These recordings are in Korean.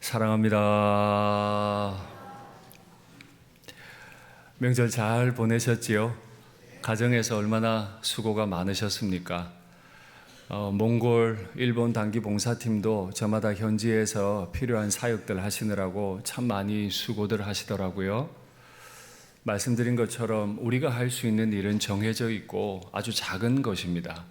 사랑합니다. 명절 잘 보내셨지요? 가정에서 얼마나 수고가 많으셨습니까? 어, 몽골, 일본 단기 봉사팀도 저마다 현지에서 필요한 사역들 하시느라고 참 많이 수고들 하시더라고요. 말씀드린 것처럼 우리가 할 수 있는 일은 정해져 있고 아주 작은 것입니다.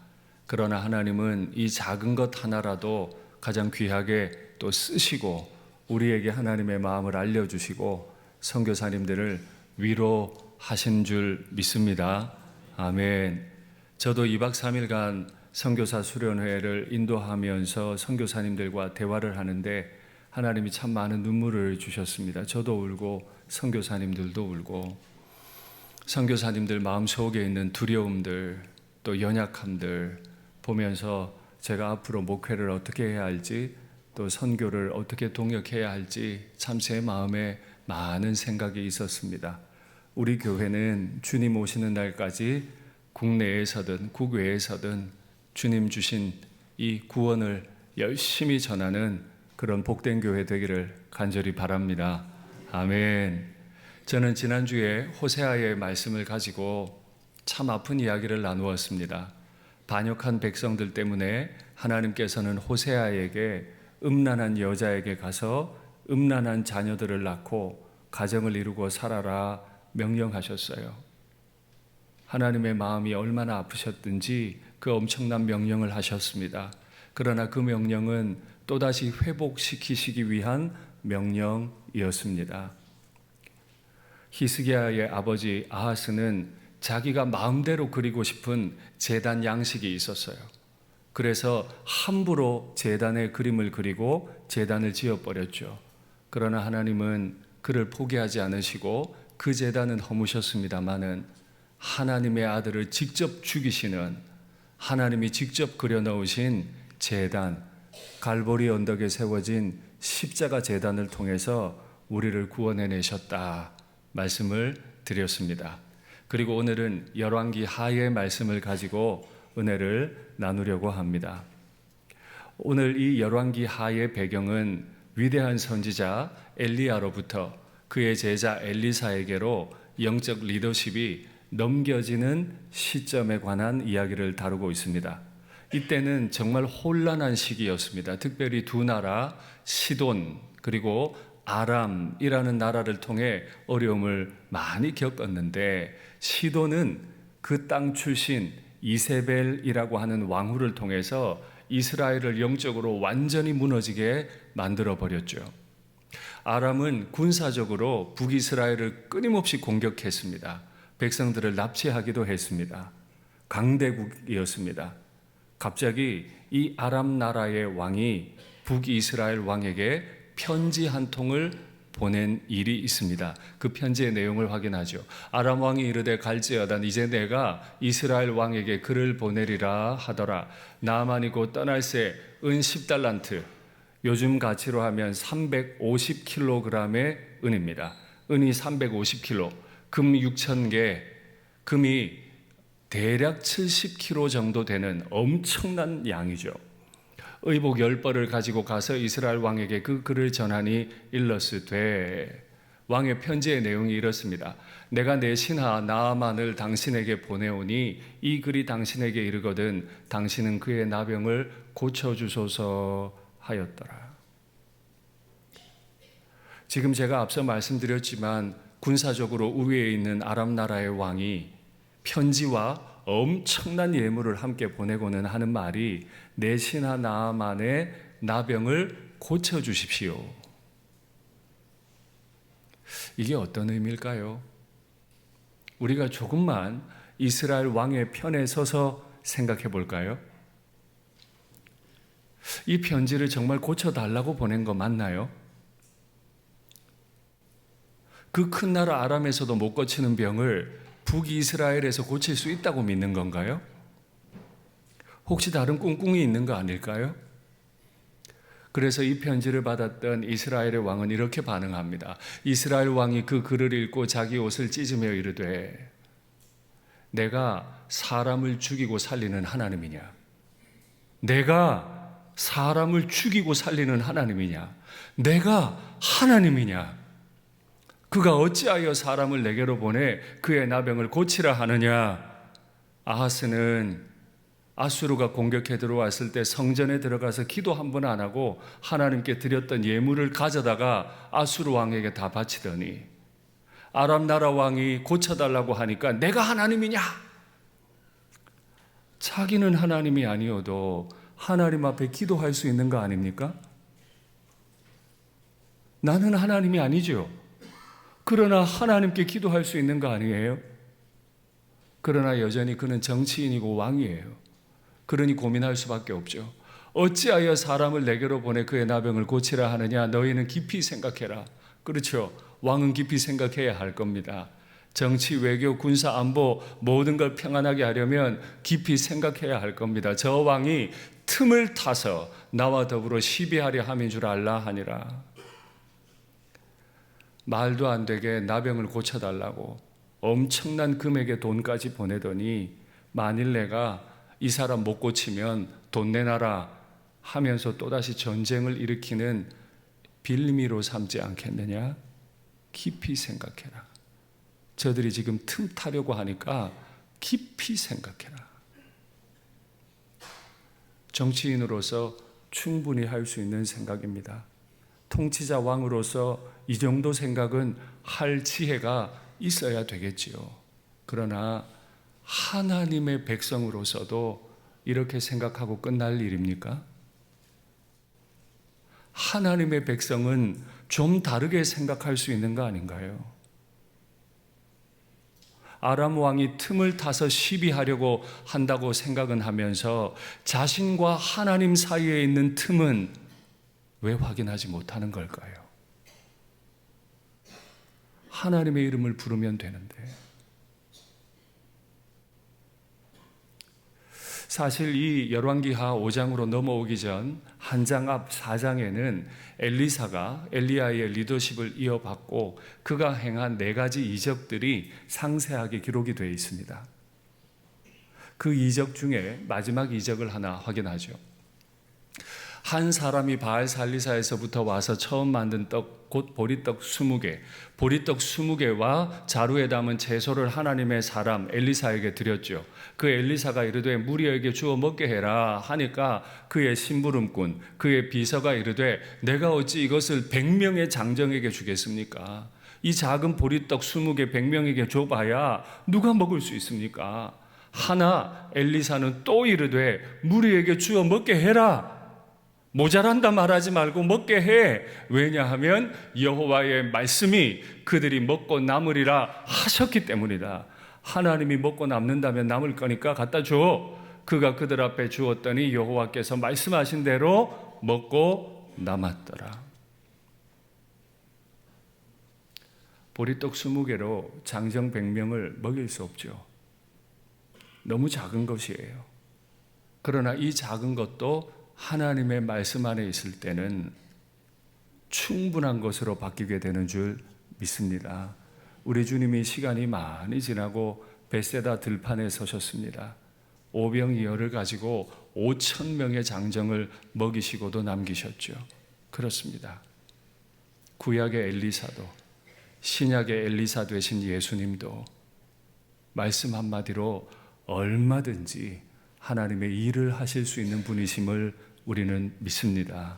그러나 하나님은 이 작은 것 하나라도 가장 귀하게 또 쓰시고 우리에게 하나님의 마음을 알려주시고 선교사님들을 위로하신 줄 믿습니다. 아멘. 저도 2박 3일간 선교사 수련회를 인도하면서 선교사님들과 대화를 하는데 하나님이 참 많은 눈물을 주셨습니다. 저도 울고 선교사님들도 울고 선교사님들 마음속에 있는 두려움들 또 연약함들 보면서 제가 앞으로 목회를 어떻게 해야 할지 또 선교를 어떻게 동역해야 할지 참 제 마음에 많은 생각이 있었습니다. 우리 교회는 주님 오시는 날까지 국내에서든 국외에서든 주님 주신 이 구원을 열심히 전하는 그런 복된 교회 되기를 간절히 바랍니다. 아멘. 저는 지난주에 호세아의 말씀을 가지고 참 아픈 이야기를 나누었습니다. 반역한 백성들 때문에 하나님께서는 호세아에게 음란한 여자에게 가서 음란한 자녀들을 낳고 가정을 이루고 살아라 명령하셨어요. 하나님의 마음이 얼마나 아프셨든지 그 엄청난 명령을 하셨습니다. 그러나 그 명령은 또다시 회복시키시기 위한 명령이었습니다. 히스기야의 아버지 아하스는 자기가 마음대로 그리고 싶은 재단 양식이 있었어요. 그래서 함부로 재단의 그림을 그리고 재단을 지어버렸죠. 그러나 하나님은 그를 포기하지 않으시고 그 재단은 허무셨습니다마는 하나님의 아들을 직접 죽이시는 하나님이 직접 그려놓으신 재단, 갈보리 언덕에 세워진 십자가 재단을 통해서 우리를 구원해 내셨다 말씀을 드렸습니다. 그리고 오늘은 열왕기 하의 말씀을 가지고 은혜를 나누려고 합니다. 오늘 이 열왕기 하의 배경은 위대한 선지자 엘리야로부터 그의 제자 엘리사에게로 영적 리더십이 넘겨지는 시점에 관한 이야기를 다루고 있습니다. 이때는 정말 혼란한 시기였습니다. 특별히 두 나라 시돈 그리고 아람이라는 나라를 통해 어려움을 많이 겪었는데 시돈은 그 땅 출신 이세벨이라고 하는 왕후를 통해서 이스라엘을 영적으로 완전히 무너지게 만들어 버렸죠. 아람은 군사적으로 북이스라엘을 끊임없이 공격했습니다. 백성들을 납치하기도 했습니다. 강대국이었습니다. 갑자기 이 아람 나라의 왕이 북이스라엘 왕에게 편지 한 통을 보낸 일이 있습니다. 그 편지의 내용을 확인하죠. 아람 왕이 이르되 갈지어다 이제 내가 이스라엘 왕에게 글을 보내리라 하더라. 나만이 곧 떠날새 은 10달란트 요즘 가치로 하면 350kg의 은입니다. 은이 350kg, 금 6,000개, 금이 대략 70kg 정도 되는 엄청난 양이죠. 의복 10벌을 가지고 가서 이스라엘 왕에게 그 글을 전하니 일러스되 왕의 편지의 내용이 이렇습니다. 내가 내 신하 나아만을 당신에게 보내오니 이 글이 당신에게 이르거든 당신은 그의 나병을 고쳐 주소서 하였더라. 지금 제가 앞서 말씀드렸지만 군사적으로 우위에 있는 아랍 나라의 왕이 편지와 엄청난 예물을 함께 보내고는 하는 말이 내 신하 나아만의 나병을 고쳐 주십시오. 이게 어떤 의미일까요? 우리가 조금만 이스라엘 왕의 편에 서서 생각해 볼까요? 이 편지를 정말 고쳐달라고 보낸 거 맞나요? 그 큰 나라 아람에서도 못 고치는 병을 북이스라엘에서 고칠 수 있다고 믿는 건가요? 혹시 다른 꿍꿍이 있는 거 아닐까요? 그래서 이 편지를 받았던 이스라엘의 왕은 이렇게 반응합니다. 이스라엘 왕이 그 글을 읽고 자기 옷을 찢으며 이르되 내가 사람을 죽이고 살리는 하나님이냐? 내가 사람을 죽이고 살리는 하나님이냐? 내가 하나님이냐? 그가 어찌하여 사람을 내게로 보내 그의 나병을 고치라 하느냐? 아하스는 아수르가 공격해 들어왔을 때 성전에 들어가서 기도 한 번 안 하고 하나님께 드렸던 예물을 가져다가 아수르 왕에게 다 바치더니 아람 나라 왕이 고쳐달라고 하니까 내가 하나님이냐? 자기는 하나님이 아니어도 하나님 앞에 기도할 수 있는 거 아닙니까? 나는 하나님이 아니죠. 그러나 하나님께 기도할 수 있는 거 아니에요? 그러나 여전히 그는 정치인이고 왕이에요. 그러니 고민할 수밖에 없죠. 어찌하여 사람을 내게로 보내 그의 나병을 고치라 하느냐? 너희는 깊이 생각해라. 그렇죠. 왕은 깊이 생각해야 할 겁니다. 정치, 외교, 군사, 안보 모든 걸 평안하게 하려면 깊이 생각해야 할 겁니다. 저 왕이 틈을 타서 나와 더불어 시비하려 함인 줄 알라 하니라. 말도 안 되게 나병을 고쳐달라고 엄청난 금액의 돈까지 보내더니 만일 내가 이 사람 못 고치면 돈 내놔라 하면서 또다시 전쟁을 일으키는 빌미로 삼지 않겠느냐? 깊이 생각해라. 저들이 지금 틈 타려고 하니까 깊이 생각해라. 정치인으로서 충분히 할 수 있는 생각입니다. 통치자 왕으로서 이 정도 생각은 할 지혜가 있어야 되겠지요. 그러나 하나님의 백성으로서도 이렇게 생각하고 끝날 일입니까? 하나님의 백성은 좀 다르게 생각할 수 있는 거 아닌가요? 아람 왕이 틈을 타서 시비하려고 한다고 생각은 하면서 자신과 하나님 사이에 있는 틈은 왜 확인하지 못하는 걸까요? 하나님의 이름을 부르면 되는데. 사실 이 열왕기하 5장으로 넘어오기 전 한 장 앞 4장에는 엘리사가 엘리야의 리더십을 이어받고 그가 행한 네 가지 이적들이 상세하게 기록이 되어 있습니다. 그 이적 중에 마지막 이적을 하나 확인하죠. 한 사람이 바알 살리사에서부터 와서 처음 만든 떡, 곧 보리떡 20개, 보리떡 20개와 자루에 담은 채소를 하나님의 사람 엘리사에게 드렸죠. 그 엘리사가 이르되 무리에게 주어 먹게 해라 하니까 그의 심부름꾼, 그의 비서가 이르되 내가 어찌 이것을 100명의 장정에게 주겠습니까? 이 작은 보리떡 20개 100명에게 줘봐야 누가 먹을 수 있습니까? 하나 엘리사는 또 이르되 무리에게 주어 먹게 해라. 모자란다 말하지 말고 먹게 해. 왜냐하면 여호와의 말씀이 그들이 먹고 남으리라 하셨기 때문이다. 하나님이 먹고 남는다면 남을 거니까 갖다 줘. 그가 그들 앞에 주었더니 여호와께서 말씀하신 대로 먹고 남았더라. 보리떡 20개로 장정 100명을 먹일 수 없죠. 너무 작은 것이에요. 그러나 이 작은 것도 하나님의 말씀 안에 있을 때는 충분한 것으로 바뀌게 되는 줄 믿습니다. 우리 주님이 시간이 많이 지나고 베세다 들판에 서셨습니다. 오병이어를 가지고 5천 명의 장정을 먹이시고도 남기셨죠. 그렇습니다. 구약의 엘리사도 신약의 엘리사 되신 예수님도 말씀 한마디로 얼마든지 하나님의 일을 하실 수 있는 분이심을 우리는 믿습니다.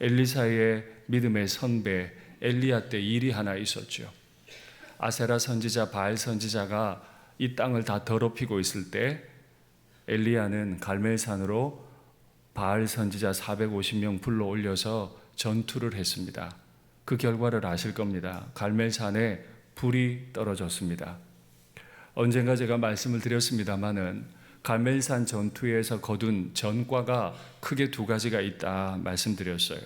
엘리사의 믿음의 선배 엘리야 때 일이 하나 있었죠. 아세라 선지자 바알 선지자가 이 땅을 다 더럽히고 있을 때 엘리야는 갈멜산으로 바알 선지자 450명 불러 올려서 전투를 했습니다. 그 결과를 아실 겁니다. 갈멜산에 불이 떨어졌습니다. 언젠가 제가 말씀을 드렸습니다마는 갈멜산 전투에서 거둔 전과가 크게 두 가지가 있다 말씀드렸어요.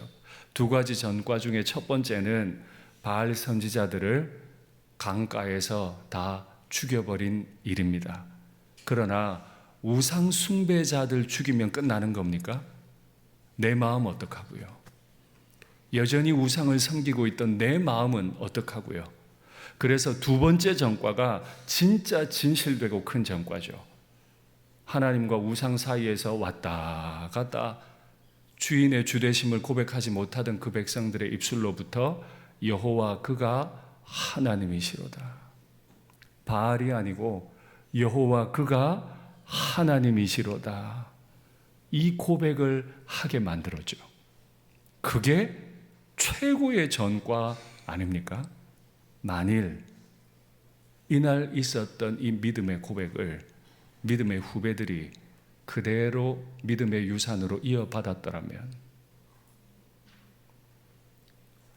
두 가지 전과 중에 첫 번째는 바알 선지자들을 강가에서 다 죽여버린 일입니다. 그러나 우상 숭배자들 죽이면 끝나는 겁니까? 내 마음 어떡하고요? 여전히 우상을 섬기고 있던 내 마음은 어떡하고요? 그래서 두 번째 전과가 진짜 진실되고 큰 전과죠. 하나님과 우상 사이에서 왔다 갔다 주인의 주되심을 고백하지 못하던 그 백성들의 입술로부터 여호와 그가 하나님이시로다. 바알이 아니고 여호와 그가 하나님이시로다. 이 고백을 하게 만들어줘. 그게 최고의 전과 아닙니까? 만일 이날 있었던 이 믿음의 고백을 믿음의 후배들이 그대로 믿음의 유산으로 이어받았더라면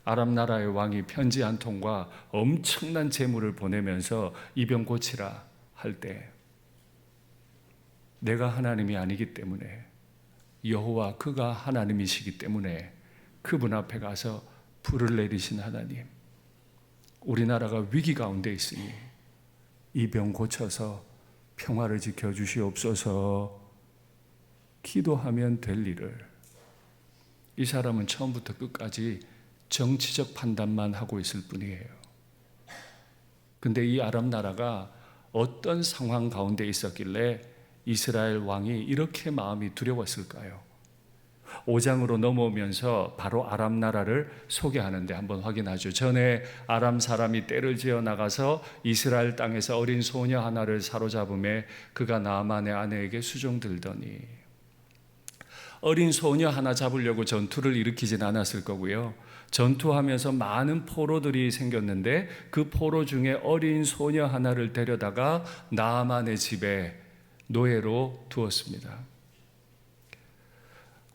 아랍 나라의 왕이 편지 한 통과 엄청난 재물을 보내면서 이병 고치라 할 때 내가 하나님이 아니기 때문에 여호와 그가 하나님이시기 때문에 그분 앞에 가서 불을 내리신 하나님 우리나라가 위기 가운데 있으니 이 병 고쳐서 평화를 지켜 주시옵소서 기도하면 될 일을 이 사람은 처음부터 끝까지 정치적 판단만 하고 있을 뿐이에요. 근데 이 아랍 나라가 어떤 상황 가운데 있었길래 이스라엘 왕이 이렇게 마음이 두려웠을까요? 5장으로 넘어오면서 바로 아람 나라를 소개하는데 한번 확인하죠. 전에 아람 사람이 떼를 지어 나가서 이스라엘 땅에서 어린 소녀 하나를 사로잡음에 그가 나만의 아내에게 수종 들더니 어린 소녀 하나 잡으려고 전투를 일으키진 않았을 거고요. 전투하면서 많은 포로들이 생겼는데 그 포로 중에 어린 소녀 하나를 데려다가 나만의 집에 노예로 두었습니다.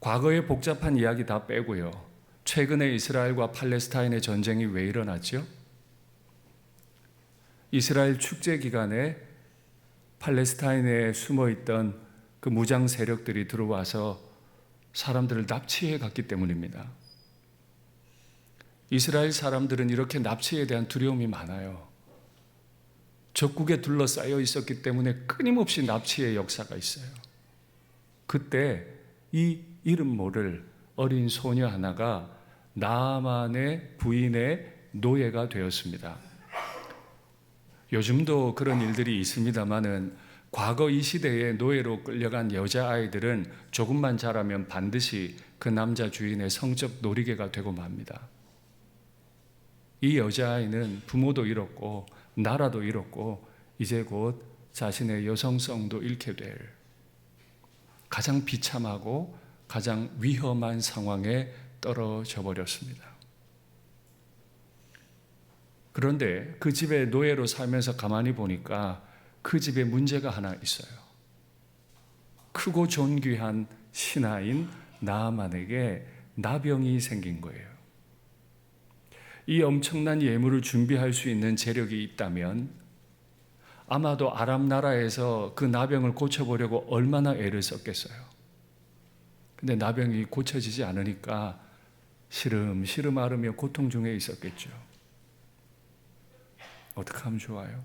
과거의 복잡한 이야기 다 빼고요. 최근에 이스라엘과 팔레스타인의 전쟁이 왜 일어났죠? 이스라엘 축제 기간에 팔레스타인에 숨어 있던 그 무장 세력들이 들어와서 사람들을 납치해 갔기 때문입니다. 이스라엘 사람들은 이렇게 납치에 대한 두려움이 많아요. 적국에 둘러싸여 있었기 때문에 끊임없이 납치의 역사가 있어요. 그때 이 이름 모를 어린 소녀 하나가 나만의 부인의 노예가 되었습니다. 요즘도 그런 일들이 있습니다만은 과거 이 시대에 노예로 끌려간 여자아이들은 조금만 자라면 반드시 그 남자 주인의 성적 놀이개가 되고 맙니다. 이 여자아이는 부모도 잃었고 나라도 잃었고 이제 곧 자신의 여성성도 잃게 될 가장 비참하고 가장 위험한 상황에 떨어져 버렸습니다. 그런데 그 집에 노예로 살면서 가만히 보니까 그 집에 문제가 하나 있어요. 크고 존귀한 신하인 나만에게 나병이 생긴 거예요. 이 엄청난 예물을 준비할 수 있는 재력이 있다면 아마도 아랍 나라에서 그 나병을 고쳐보려고 얼마나 애를 썼겠어요. 근데 나병이 고쳐지지 않으니까 시름 시름 앓으며 고통 중에 있었겠죠. 어떻게 하면 좋아요?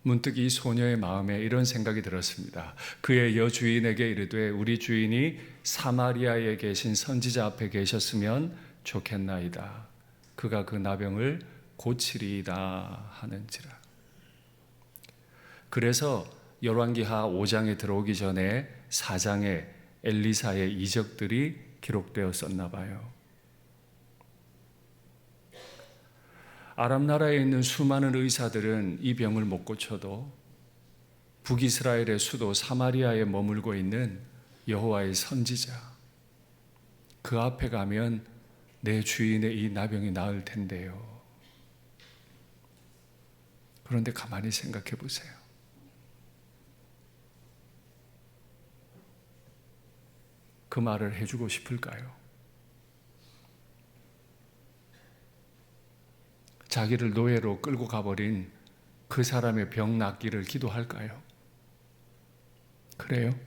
문득 이 소녀의 마음에 이런 생각이 들었습니다. 그의 여주인에게 이르되 우리 주인이 사마리아에 계신 선지자 앞에 계셨으면 좋겠나이다. 그가 그 나병을 고치리이다 하는지라. 그래서 열왕기하 5장에 들어오기 전에 4장에 엘리사의 이적들이 기록되었었나 봐요. 아랍 나라에 있는 수많은 의사들은 이 병을 못 고쳐도 북이스라엘의 수도 사마리아에 머물고 있는 여호와의 선지자 그 앞에 가면 내 주인의 이 나병이 나을 텐데요. 그런데 가만히 생각해 보세요. 그 말을 해주고 싶을까요? 자기를 노예로 끌고 가버린 그 사람의 병 낫기를 기도할까요? 그래요?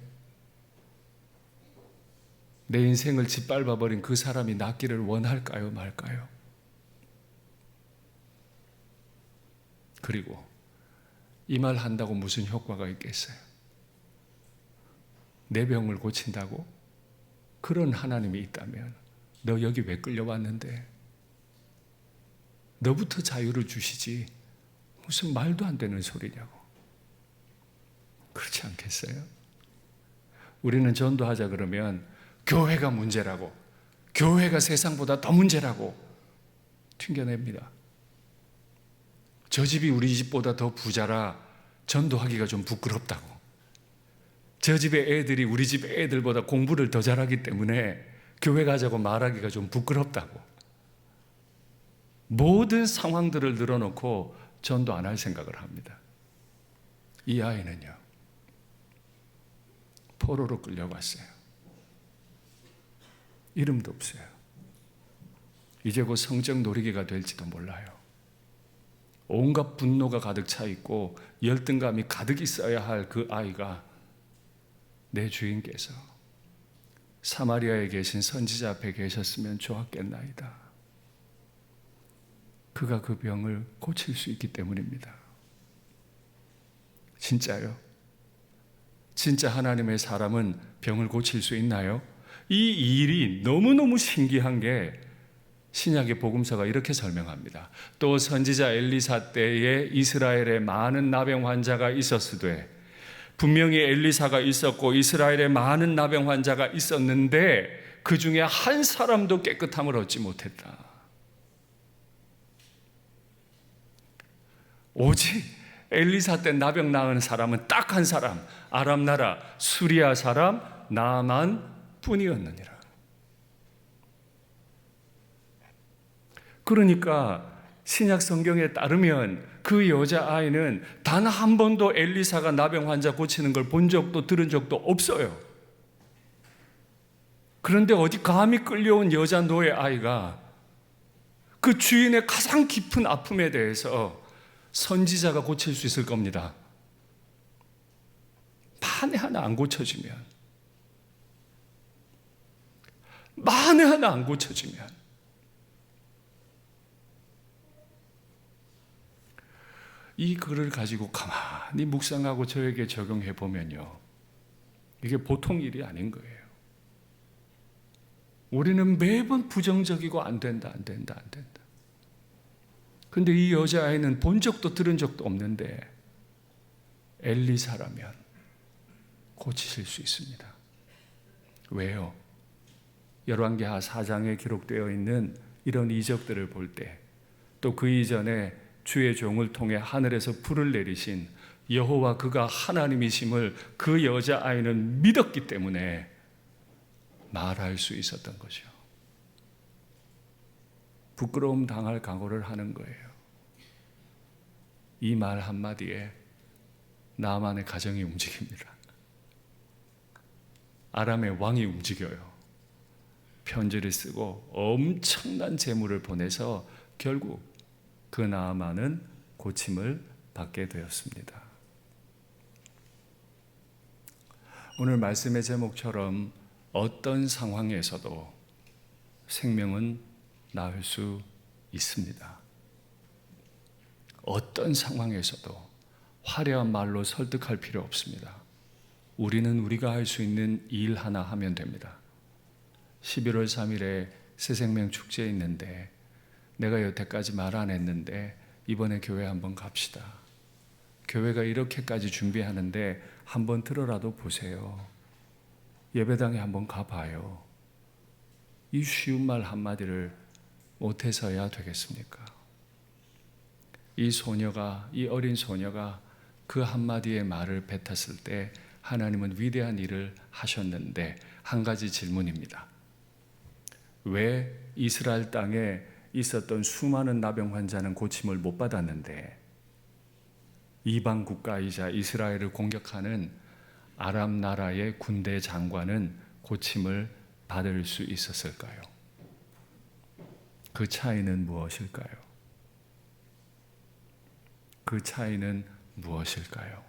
내 인생을 짓밟아버린 그 사람이 낫기를 원할까요? 말까요? 그리고 이 말 한다고 무슨 효과가 있겠어요? 내 병을 고친다고? 그런 하나님이 있다면 너 여기 왜 끌려왔는데? 너부터 자유를 주시지 무슨 말도 안 되는 소리냐고. 그렇지 않겠어요? 우리는 전도하자 그러면 교회가 문제라고, 교회가 세상보다 더 문제라고 튕겨냅니다. 저 집이 우리 집보다 더 부자라 전도하기가 좀 부끄럽다고. 저 집의 애들이 우리 집 애들보다 공부를 더 잘하기 때문에 교회 가자고 말하기가 좀 부끄럽다고. 모든 상황들을 늘어놓고 전도 안 할 생각을 합니다. 이 아이는요, 포로로 끌려갔어요. 이름도 없어요. 이제 곧 성적 놀이기가 될지도 몰라요. 온갖 분노가 가득 차 있고 열등감이 가득 있어야 할 그 아이가 내 주인께서 사마리아에 계신 선지자 앞에 계셨으면 좋았겠나이다. 그가 그 병을 고칠 수 있기 때문입니다. 진짜요? 진짜 하나님의 사람은 병을 고칠 수 있나요? 이 일이 너무너무 신기한 게 신약의 복음서가 이렇게 설명합니다. 또 선지자 엘리사 때에 이스라엘에 많은 나병 환자가 있었으되 분명히 엘리사가 있었고 이스라엘에 많은 나병 환자가 있었는데 그 중에 한 사람도 깨끗함을 얻지 못했다. 오직 엘리사 때 나병 나은 사람은 딱 한 사람, 아람 나라 수리아 사람 나만 뿐이었느니라. 그러니까 신약 성경에 따르면 그 여자 아이는 단 한 번도 엘리사가 나병 환자 고치는 걸 본 적도 들은 적도 없어요. 그런데 어디 감히 끌려온 여자 노예 아이가 그 주인의 가장 깊은 아픔에 대해서 선지자가 고칠 수 있을 겁니다. 만에 하나 안 고쳐지면, 만에 하나 안 고쳐지면, 이 글을 가지고 가만히 묵상하고 저에게 적용해 보면요. 이게 보통 일이 아닌 거예요. 우리는 매번 부정적이고 안 된다, 안 된다, 안 된다. 근데 이 여자아이는 본 적도 들은 적도 없는데 엘리사라면 고치실 수 있습니다. 왜요? 열왕기하 4장에 기록되어 있는 이런 이적들을 볼 때 또 그 이전에 주의 종을 통해 하늘에서 불을 내리신 여호와 그가 하나님이심을 그 여자 아이는 믿었기 때문에 말할 수 있었던 거죠. 부끄러움 당할 각오를 하는 거예요. 이 말 한마디에 나만의 가정이 움직입니다. 아람의 왕이 움직여요. 편지를 쓰고 엄청난 재물을 보내서 결국 그 나아만은 고침을 받게 되었습니다. 오늘 말씀의 제목처럼 어떤 상황에서도 생명은 나을 수 있습니다. 어떤 상황에서도 화려한 말로 설득할 필요 없습니다. 우리는 우리가 할 수 있는 일 하나 하면 됩니다. 11월 3일에 새생명 축제 있는데 내가 여태까지 말 안 했는데 이번에 교회 한번 갑시다. 교회가 이렇게까지 준비하는데 한번 들어라도 보세요. 예배당에 한번 가봐요. 이 쉬운 말 한마디를 못해서야 되겠습니까? 이 소녀가, 이 어린 소녀가 그 한마디의 말을 뱉었을 때 하나님은 위대한 일을 하셨는데 한 가지 질문입니다. 왜 이스라엘 땅에 있었던 수많은 나병 환자는 고침을 못 받았는데 이방 국가이자 이스라엘을 공격하는 아람 나라의 군대 장관은 고침을 받을 수 있었을까요? 그 차이는 무엇일까요? 그 차이는 무엇일까요?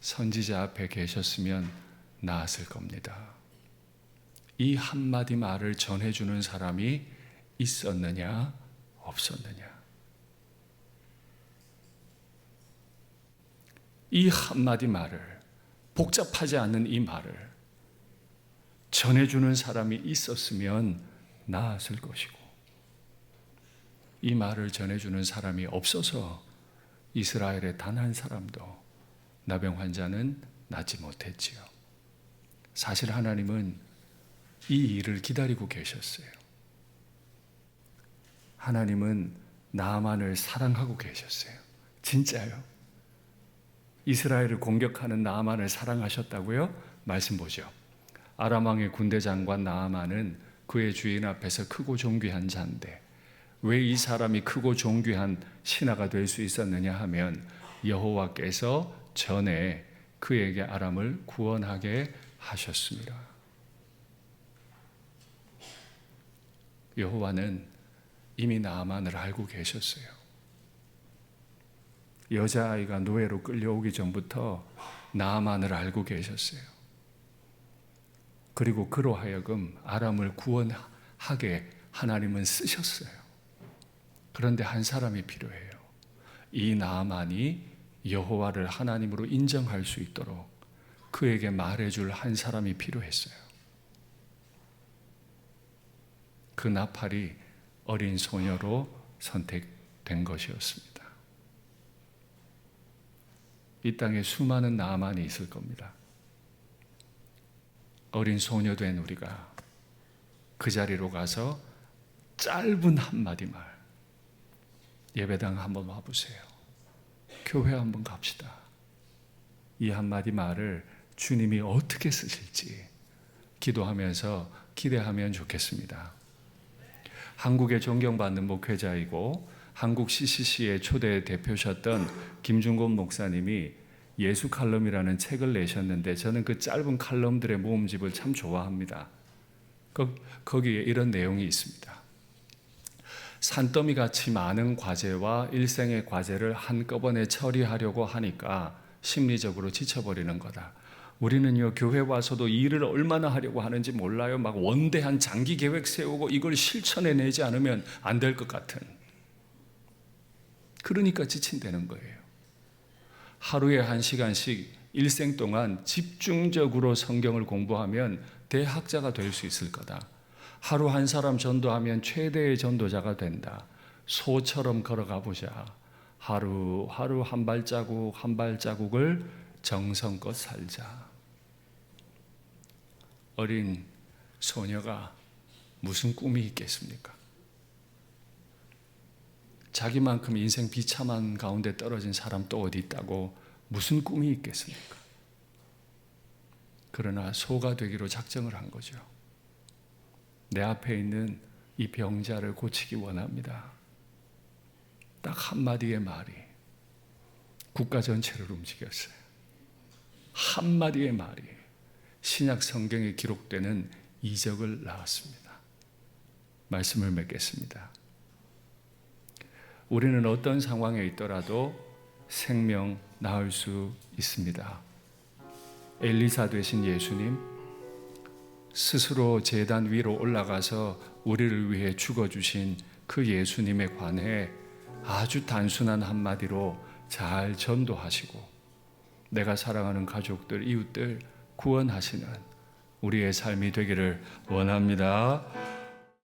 선지자 앞에 계셨으면 나았을 겁니다. 이 한마디 말을 전해주는 사람이 있었느냐, 없었느냐. 이 한마디 말을, 복잡하지 않는 이 말을 전해주는 사람이 있었으면 나았을 것이고, 이 말을 전해주는 사람이 없어서 이스라엘의 단 한 사람도 나병 환자는 낳지 못했지요. 사실 하나님은 이 일을 기다리고 계셨어요. 하나님은 나만을 사랑하고 계셨어요. 진짜요. 이스라엘을 공격하는 나만을 사랑하셨다고요? 말씀 보죠. 아람 왕의 군대 장관 나아만은 그의 주인 앞에서 크고 존귀한 자인데 왜 이 사람이 크고 존귀한 신하가 될 수 있었느냐 하면 여호와께서 전에 그에게 아람을 구원하게 하셨습니다. 여호와는 이미 나아만을 알고 계셨어요. 여자아이가 노예로 끌려오기 전부터 나아만을 알고 계셨어요. 그리고 그로 하여금 아람을 구원하게 하나님은 쓰셨어요. 그런데 한 사람이 필요해요. 이 나아만이 여호와를 하나님으로 인정할 수 있도록 그에게 말해줄 한 사람이 필요했어요. 그 나팔이 어린 소녀로 선택된 것이었습니다. 이 땅에 수많은 나만이 있을 겁니다. 어린 소녀 된 우리가 그 자리로 가서 짧은 한마디 말, 예배당 한번 와보세요. 교회 한번 갑시다. 이 한마디 말을 주님이 어떻게 쓰실지 기도하면서 기대하면 좋겠습니다. 한국의 존경받는 목회자이고 한국 CCC의 초대 대표셨던 김중곤 목사님이 예수 칼럼이라는 책을 내셨는데 저는 그 짧은 칼럼들의 모음집을 참 좋아합니다. 거, 거기에 이런 내용이 있습니다. 산더미 같이 많은 과제와 일생의 과제를 한꺼번에 처리하려고 하니까 심리적으로 지쳐버리는 거다. 우리는요, 교회 와서도 일을 얼마나 하려고 하는지 몰라요. 막 원대한 장기 계획 세우고 이걸 실천해 내지 않으면 안 될 것 같은. 그러니까 지친다는 거예요. 하루에 한 시간씩 일생 동안 집중적으로 성경을 공부하면 대학자가 될 수 있을 거다. 하루 한 사람 전도하면 최대의 전도자가 된다. 소처럼 걸어가 보자. 하루 하루 한 발자국 한 발자국을 정성껏 살자. 어린 소녀가 무슨 꿈이 있겠습니까? 자기만큼 인생 비참한 가운데 떨어진 사람 또 어디 있다고 무슨 꿈이 있겠습니까? 그러나 소가 되기로 작정을 한 거죠. 내 앞에 있는 이 병자를 고치기 원합니다. 딱 한마디의 말이 국가 전체를 움직였어요. 한마디의 말이 신약 성경에 기록되는 이적을 낳았습니다. 말씀을 맺겠습니다. 우리는 어떤 상황에 있더라도 생명 낳을 수 있습니다. 엘리사 되신 예수님, 스스로 재단 위로 올라가서 우리를 위해 죽어주신 그 예수님에 관해 아주 단순한 한마디로 잘 전도하시고 내가 사랑하는 가족들, 이웃들 구원하시는 우리의 삶이 되기를 원합니다.